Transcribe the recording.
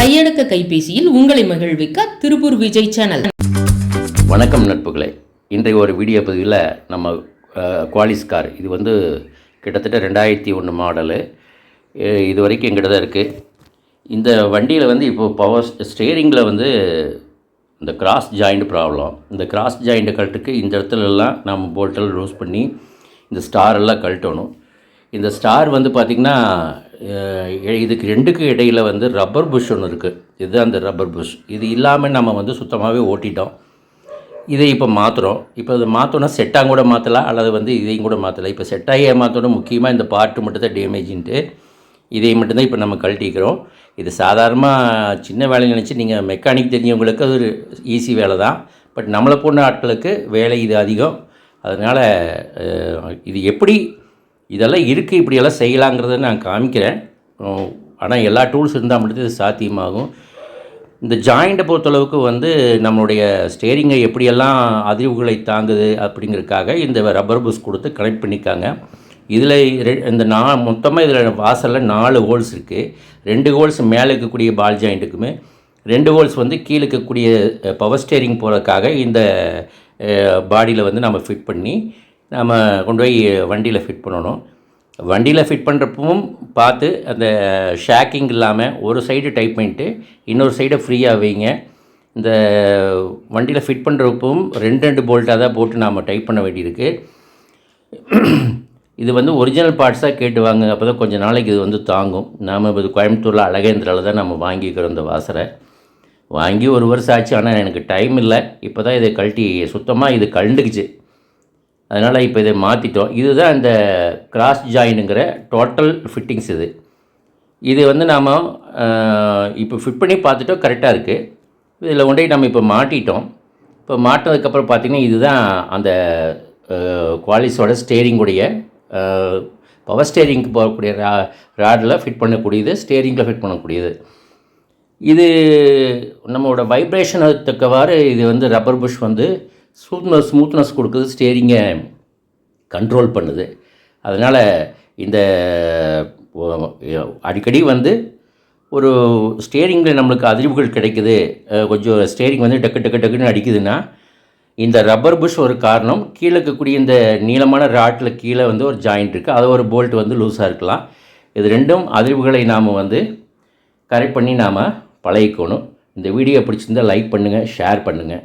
கையடக்க கைபேசியில் உங்களை மகிழ்விக்க திருப்பூர் விஜய் சேனல். வணக்கம் நட்புகளே. இன்றைய ஒரு வீடியோ பதிவில் நம்ம குவாலிஸ் கார். இது வந்து கிட்டத்தட்ட ரெண்டாயிரத்தி ஒன்று மாடலு. இது வரைக்கும் எங்கிட்ட தான் இருக்குது இந்த வண்டியில் வந்து இப்போ பவர் ஸ்டேரிங்கில் வந்து இந்த கிராஸ் ஜாயிண்ட் ப்ராப்ளம் இந்த கிராஸ் ஜாயிண்ட் கழட்டுக்கு இந்த இடத்துல எல்லாம் நம்ம போல்ட்டெல்லாம் லூஸ் பண்ணி இந்த ஸ்டார் எல்லாம் கழட்டணும். இந்த ஸ்டார் வந்து பார்த்திங்கன்னா இதுக்கு ரெண்டுக்கு இடையில் வந்து ரப்பர் புஷ் ஒன்று இருக்குது இதுதான் அந்த ரப்பர் புஷ் இது இல்லாமல் நம்ம வந்து சுத்தமாகவே ஓட்டிட்டோம். இதை இப்போ மாற்றுறோம் இப்போ இதை மாற்றோன்னா செட்டாக கூட மாற்றலாம் அல்லது வந்து இதையும் கூட மாற்றலாம் இப்போ செட்டாகி மாற்றணும் முக்கியமாக இந்த பார்ட்டு மட்டும் தான் டேமேஜின்ட்டு இதை மட்டும்தான் இப்போ நம்ம கழட்டிக்கிறோம். இது சாதாரணமாக சின்ன வேலை நினச்சி நீங்கள் மெக்கானிக் தெரிஞ்சவங்களுக்கு அது ஒரு ஈஸி வேலை தான் பட் நம்மளை போன ஆட்களுக்கு வேலை இது அதிகம். அதனால் இது எப்படி இதெல்லாம் இருக்குது இப்படியெல்லாம் செய்யலாங்கிறத நான் காமிக்கிறேன். ஆனால் எல்லா டூல்ஸ் இருந்தால் மட்டும் இது சாத்தியமாகும். இந்த ஜாயிண்ட்டை பொறுத்தளவுக்கு வந்து நம்மளுடைய ஸ்டேரிங்கை எப்படியெல்லாம் அதிர்வுகளை தாங்குது அப்படிங்கிறதுக்காக இந்த ரப்பர் புஷ் கொடுத்து கனெக்ட் பண்ணிக்காங்க இதில் இந்த நா மொத்தமாக இதில் வாசலில் நாலு ஹோல்ஸ் இருக்குது ரெண்டு ஹோல்ஸ் மேலே இருக்கக்கூடிய பால் ஜாயிண்ட்டுக்குமே ரெண்டு ஹோல்ஸ் வந்து கீழே இருக்கக்கூடிய பவர் ஸ்டேரிங் போகிறதுக்காக இந்த பாடியில் வந்து நம்ம ஃபிட் பண்ணி நம்ம கொண்டு போய் வண்டியில் ஃபிட் பண்ணணும். வண்டியில் ஃபிட் பண்ணுறப்பவும் பார்த்து அந்த ஷேக்கிங் இல்லாமல் ஒரு சைடு டைப் பண்ணிட்டு இன்னொரு சைடை ஃப்ரீயாக வைங்க. இந்த வண்டியில் ஃபிட் பண்ணுறப்பவும் ரெண்டு ரெண்டு போல்ட்டாக தான் போட்டு நாம் டைப் பண்ண வேண்டியிருக்கு. இது வந்து ஒரிஜினல் பார்ட்ஸாக கேட்டு வாங்க அப்போ தான் கொஞ்சம் நாளைக்கு இது வந்து தாங்கும். நாம் இது கோயம்புத்தூரில் அழகேந்திராவில் தான் நம்ம வாங்கிக்கிறோம் இந்த வாசரை. வாங்கி ஒரு வருஷம் ஆச்சு ஆனால் எனக்கு டைம் இல்லை. இப்போ தான் இதை கழட்டி சுத்தமாக இது கழண்டுக்குச்சு. அதனால் இப்போ இதை மாற்றிட்டோம் இதுதான் இந்த கிராஸ் ஜாயினுங்கிற டோட்டல் ஃபிட்டிங்ஸ் இது. இது வந்து நாம் இப்போ ஃபிட் பண்ணி பார்த்துட்டோம் கரெக்டாக இருக்குது இதில் கொண்டு போய் நம்ம இப்போ மாட்டிட்டோம். இப்போ மாட்டினதுக்கப்புறம் பார்த்திங்கன்னா இதுதான் அந்த குவாலிஸோட ஸ்டேரிங்குடைய பவர் ஸ்டேரிங்க்கு போகக்கூடிய ரா ராடில் ஃபிட் பண்ணக்கூடியது ஸ்டேரிங்கில் ஃபிட் பண்ணக்கூடியது. இது நம்மளோட தக்கவாறு இது வந்து ரப்பர் புஷ் வந்து ஸ்மூத்னஸ் ஸ்மூத்னஸ் கொடுக்குது ஸ்டேரிங்கை கண்ட்ரோல் பண்ணுது. அதனால் இந்த அடிக்கடி வந்து ஒரு ஸ்டேரிங்கில் நம்மளுக்கு அதிர்வுகள் கிடைக்குது. கொஞ்சம் ஸ்டேரிங் வந்து டக்கு டக்கு டக்குன்னு அடிக்குதுன்னா இந்த ரப்பர் புஷ் ஒரு காரணம். கீழே இருக்கக்கூடிய இந்த நீளமான ராட்டில் கீழே வந்து ஒரு ஜாயிண்ட் இருக்குது அது ஒரு போல்ட் வந்து லூஸாக இருக்கலாம். இது ரெண்டும் அதிர்வுகளை நாம் வந்து கரெக்ட் பண்ணி நாம் பழகிக்கணும். இந்த வீடியோ பிடிச்சிருந்தா லைக் பண்ணுங்கள் ஷேர் பண்ணுங்கள்